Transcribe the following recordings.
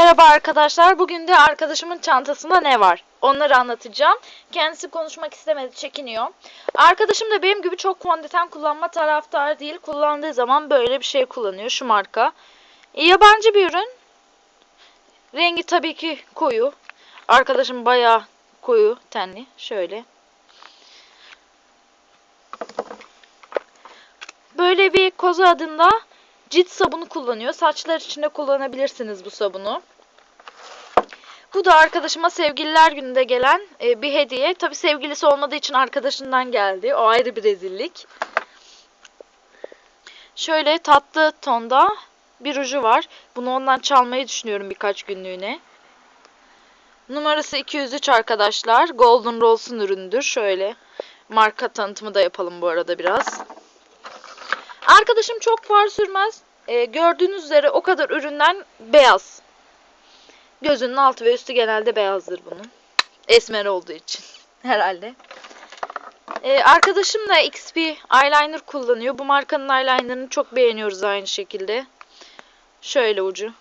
Merhaba arkadaşlar. Bugün de arkadaşımın çantasında ne var? Onları anlatacağım. Kendisi konuşmak istemedi, çekiniyor. Arkadaşım da benim gibi çok fondöten kullanma taraftarı değil. Kullandığı zaman böyle bir şey kullanıyor. Şu marka. E, yabancı bir ürün. Rengi tabii ki koyu. Arkadaşım bayağı koyu tenli. Şöyle. Böyle bir koza adında cilt sabunu kullanıyor. Saçlar için de kullanabilirsiniz bu sabunu. Bu da arkadaşıma sevgililer gününde gelen e, bir hediye. Tabi sevgilisi olmadığı için arkadaşından geldi. O ayrı bir rezillik. Şöyle tatlı tonda bir ruju var. Bunu ondan çalmayı düşünüyorum birkaç günlüğüne. Numarası 203 arkadaşlar. Golden Rolls'un ürünüdür. Şöyle marka tanıtımı da yapalım bu arada biraz. Arkadaşım çok far sürmez. Ee, gördüğünüz üzere o kadar üründen beyaz. Gözünün altı ve üstü genelde beyazdır bunun. Esmer olduğu için herhalde. Ee, arkadaşım da XP eyeliner kullanıyor. Bu markanın eyelinerını çok beğeniyoruz aynı şekilde. Şöyle ucu.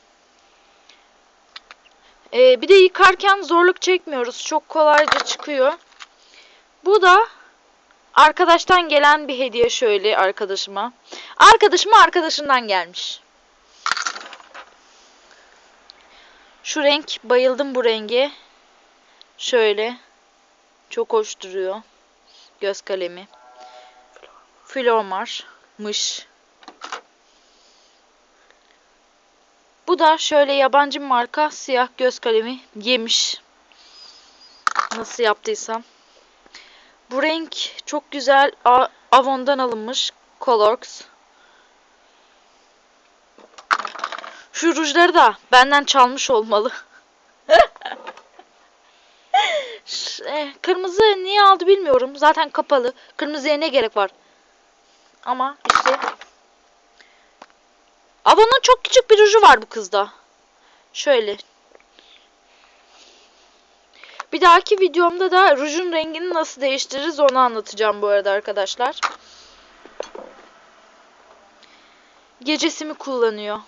Ee, bir de yıkarken zorluk çekmiyoruz. Çok kolayca çıkıyor. Bu da Arkadaştan gelen bir hediye şöyle arkadaşıma. Arkadaşıma arkadaşından gelmiş. Şu renk bayıldım bu renge. Şöyle. Çok hoş duruyor. Göz kalemi. Flomar'mış. Bu da şöyle yabancı marka siyah göz kalemi yemiş. Nasıl yaptıysam. Bu renk çok güzel. Avon'dan alınmış. Colorx. Şu rujları da benden çalmış olmalı. Eh, Kırmızı niye aldı bilmiyorum. Zaten kapalı. Kırmızıya ne gerek var? Ama işte. Avon'un çok küçük bir ruju var bu kızda. Şöyle. Bir dahaki videomda da rujun rengini nasıl değiştiririz onu anlatacağım bu arada arkadaşlar. Gecesimi kullanıyor.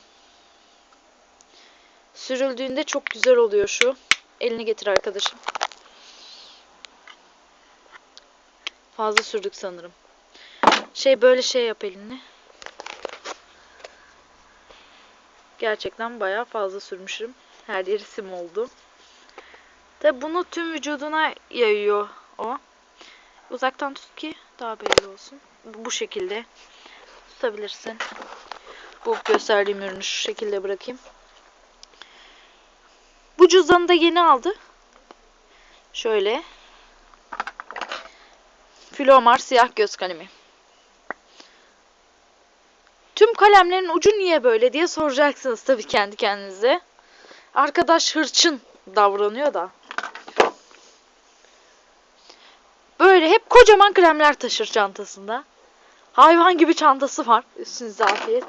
Sürüldüğünde çok güzel oluyor şu. Elini getir arkadaşım. Fazla sürdük sanırım. Şey böyle şey yap elini. Gerçekten bayağı fazla sürmüşüm. Her yeri sim oldu. Tabi bunu tüm vücuduna yayıyor o. Uzaktan tut ki daha belli olsun. Bu şekilde tutabilirsin. Bu gösterdiğim ürünü şu şekilde bırakayım. Bu cüzdanı da yeni aldı. Şöyle. Flomar siyah göz kalemi. Tüm kalemlerin ucu niye böyle diye soracaksınız tabii kendi kendinize. Arkadaş hırçın davranıyor da. Böyle hep kocaman kremler taşır çantasında. Hayvan gibi çantası var. Üstünüze afiyet.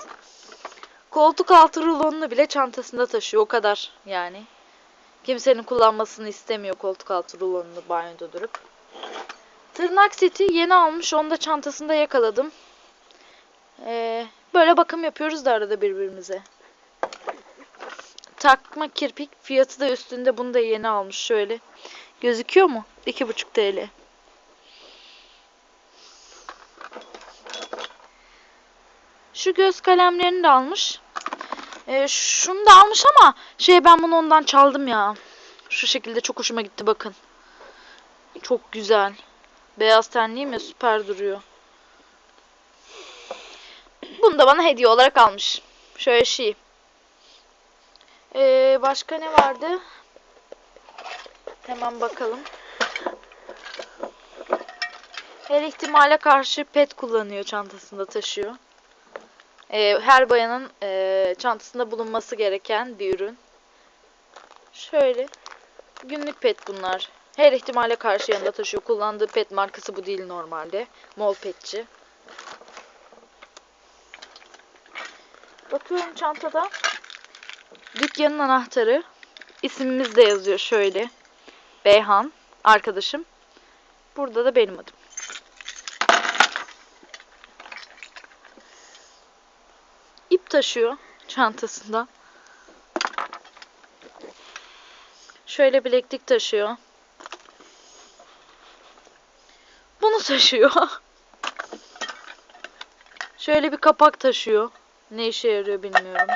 Koltuk altı rulonunu bile çantasında taşıyor. O kadar yani. Kimsenin kullanmasını istemiyor koltuk altı rulonunu banyoda durup. Tırnak seti yeni almış. Onu da çantasında yakaladım. Ee, böyle bakım yapıyoruz da arada birbirimize. Takma kirpik fiyatı da üstünde. Bunu da yeni almış şöyle. Gözüküyor mu? 2,5 TL. Şu göz kalemlerini de almış. Ee, şunu da almış ama şey ben bunu ondan çaldım ya. Şu şekilde çok hoşuma gitti bakın. Çok güzel. Beyaz tenliyim ya süper duruyor. Bunu da bana hediye olarak almış. Şöyle şey. Ee, başka ne vardı? Hemen bakalım. Her ihtimale karşı pet kullanıyor çantasında taşıyor. Ee, her bayanın e, çantasında bulunması gereken bir ürün. Şöyle. Günlük pet bunlar. Her ihtimale karşı yanında taşıyor. Kullandığı pet markası bu değil normalde. Mol petçi. Bakıyorum çantada. Dükkanın anahtarı. İsmimiz de yazıyor şöyle. Beyhan. Arkadaşım. Burada da benim adım. Taşıyor çantasında. Şöyle bileklik taşıyor. Bunu taşıyor. Şöyle bir kapak taşıyor. Ne işe yarıyor bilmiyorum.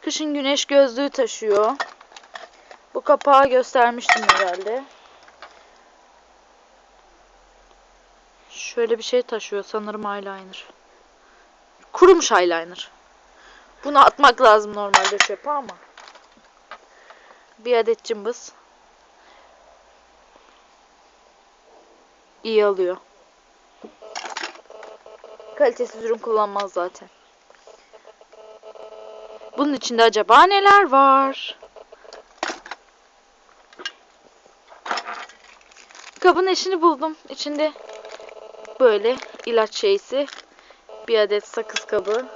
Kışın güneş gözlüğü taşıyor. Bu kapağı göstermiştim herhalde. Şöyle bir şey taşıyor sanırım eyeliner. Kurumuş eyeliner. Bunu atmak lazım normalde çöpe ama. Bir adet cımbız. İyi alıyor. Kalitesiz ürün kullanmaz zaten. Bunun içinde acaba neler var? Kabın eşini buldum. İçinde böyle ilaç şeysi. Bir adet sakız kabı.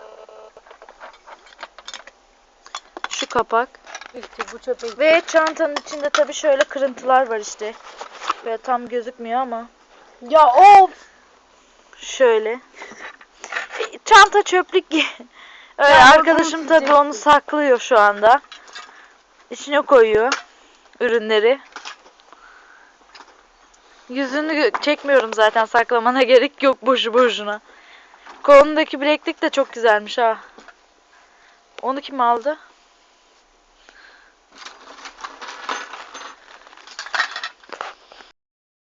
Şu kapak. İşte bu çöpe Ve çantanın içinde tabii şöyle kırıntılar var işte. Böyle tam gözükmüyor ama. Ya of! Şöyle. Çanta çöplük. Öyle Ya, arkadaşım tabii onu saklıyor şu anda. İçine koyuyor ürünleri. Yüzünü çekmiyorum zaten saklamana gerek yok boşu boşuna. Kolundaki bileklik de çok güzelmiş ha. Onu kim aldı?